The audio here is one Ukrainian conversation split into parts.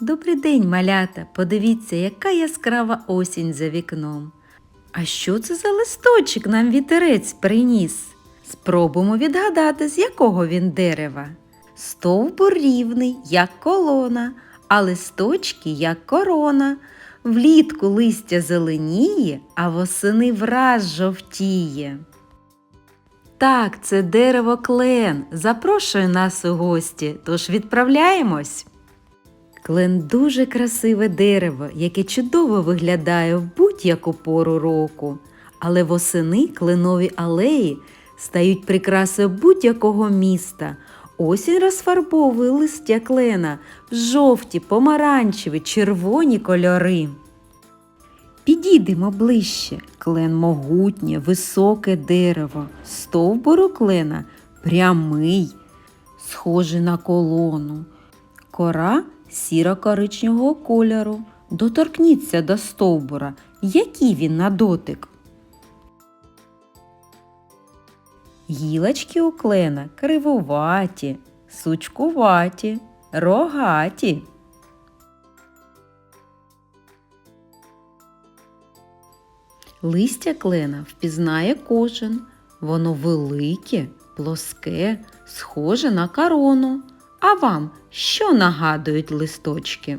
Добрий день, малята! Подивіться, яка яскрава осінь за вікном. А що це за листочок нам вітерець приніс? Спробуємо відгадати, з якого він дерева. Стовбур рівний, як колона, а листочки, як корона. Влітку листя зеленіє, а восени враз жовтіє. Так, це дерево клен. Запрошує нас у гості, тож відправляємось. Клен дуже красиве дерево, яке чудово виглядає в будь-яку пору року. Але восени кленові алеї стають прикрасою будь-якого міста. Осінь розфарбовує листя клена в жовті, помаранчеві, червоні кольори. Підійдемо ближче. Клен могутнє, високе дерево. Стовбуру клена прямий, схожий на колону. Кора сіро-коричневого кольору. Доторкніться до стовбура. Який він на дотик? Гілочки у клена кривуваті, сучкуваті, рогаті. Листя клена впізнає кожен. Воно велике, плоске, схоже на корону. А вам що нагадують листочки?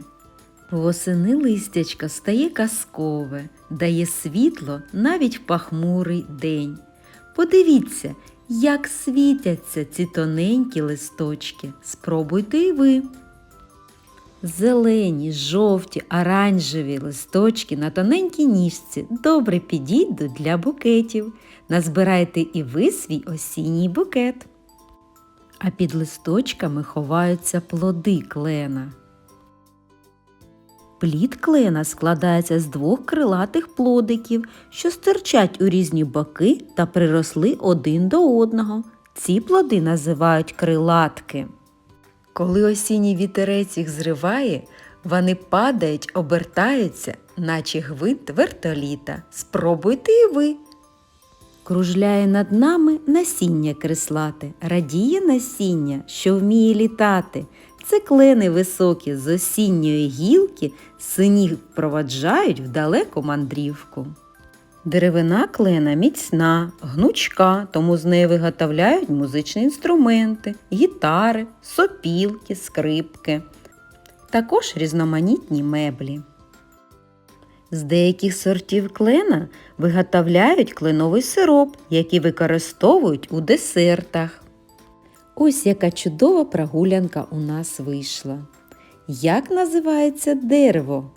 Восени листячка стає казкове, дає світло навіть в пахмурий день. Подивіться, як світяться ці тоненькі листочки. Спробуйте і ви. Зелені, жовті, оранжеві листочки на тоненькій ніжці добре підійдуть для букетів. Назбирайте і ви свій осінній букет. А під листочками ховаються плоди клена. Плід клена складається з двох крилатих плодиків, що стирчать у різні боки та приросли один до одного. Ці плоди називають крилатки. Коли осінній вітерець їх зриває, вони падають, обертаються, наче гвинт вертоліта. Спробуйте і ви. Кружляє над нами насіння креслате, радіє насіння, що вміє літати. Це клени високі з осінньої гілки синів проваджають в далеку мандрівку. Деревина клена міцна, гнучка, тому з неї виготовляють музичні інструменти, гітари, сопілки, скрипки, також різноманітні меблі. З деяких сортів клена виготовляють кленовий сироп, який використовують у десертах. Ось яка чудова прогулянка у нас вийшла. Як називається дерево?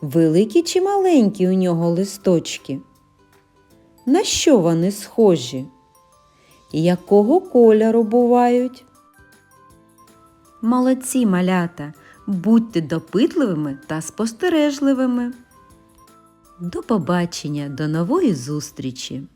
Великі чи маленькі у нього листочки? На що вони схожі? Якого кольору бувають? Молодці малята, будьте допитливими та спостережливими. До побачення, до нової зустрічі!